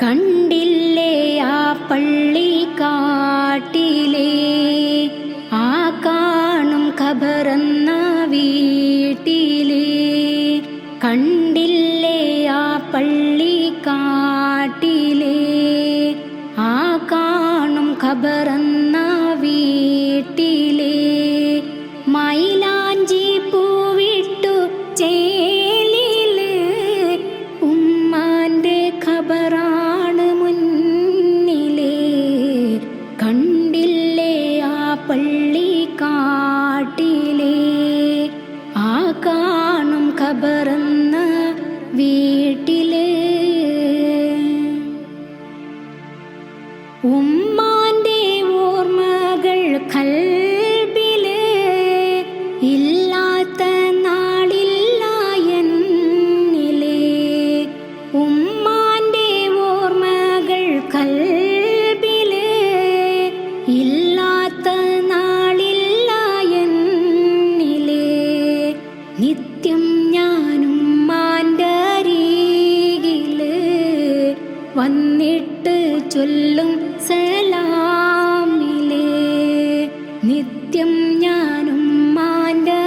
കണ്ടില്ലേ ആ പള്ളി കാട്ടിലേ ആ കാണും ഖബറന്ന വീട്ടിലേ. കണ്ടില്ലേ ആ പള്ളി കാട്ടിലേ ആ കാണും ഖബറന്ന കാണും വീട്ടിലെ ഉമ്മാന്റെ നിത്യം ഞാനും മാന്റെ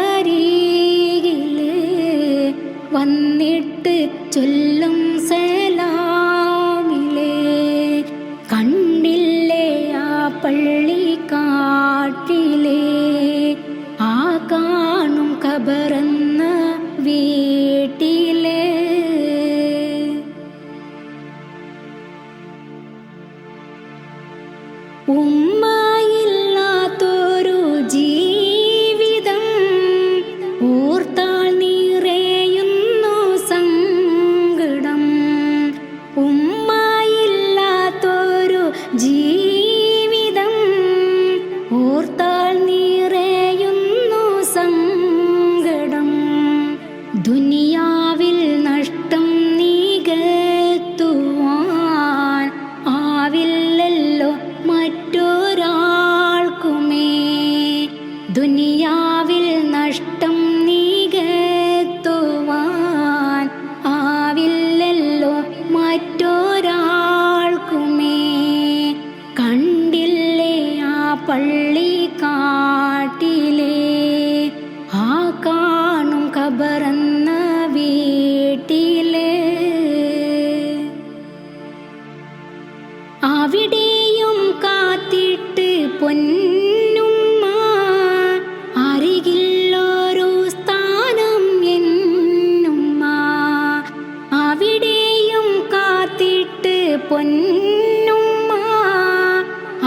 വന്നിട്ട് ചൊല്ലും സലാമിലേ. കണ്ടില്ലേ ആ പള്ളി കാട്ടിലേ ആ കാണും കബറന്ന വീട്ടിലെ. ഉമ്മയില്ലാത്തൊരു ദുനിയാവിൽ നഷ്ടം നീകത്തുവാൻ ആവില്ലല്ലോ മറ്റൊരാൾക്കുമേ. കണ്ടില്ലേ ആ പള്ളി കാട്ടിലേ? ആ കാണും കബറന്ന വീട്ടിലേ. അവിടെയും പൊന്നുമ്മ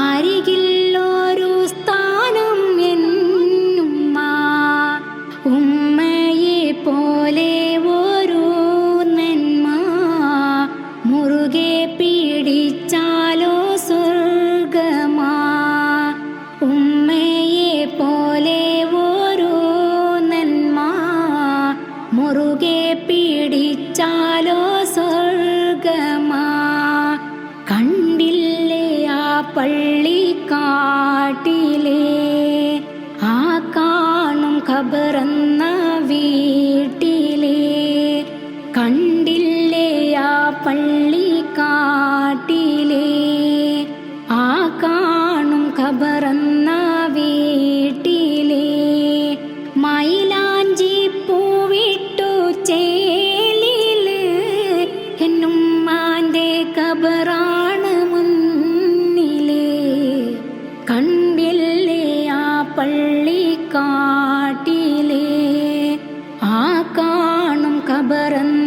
അരികില്ലൊരു സ്ഥാനം എന്നുമ്മ. ഉമ്മയെ പോലെ ഒരു നന്മ മുറുകെ പിടിച്ചാലോ സ്വർഗമാ ഉമ്മയെ പോലെ ഒരു നന്മ മുറുകെ പിടിച്ചാലോ സ്വർഗമാ ആ പള്ളി കാട്ടിലേ ആ കാണും ഖബറന്ന വീട്ടിലേ. കണ്ടില്ലേ ആ പള്ളി കാട്ടിലേ ആ കാണും ഖബറന്ന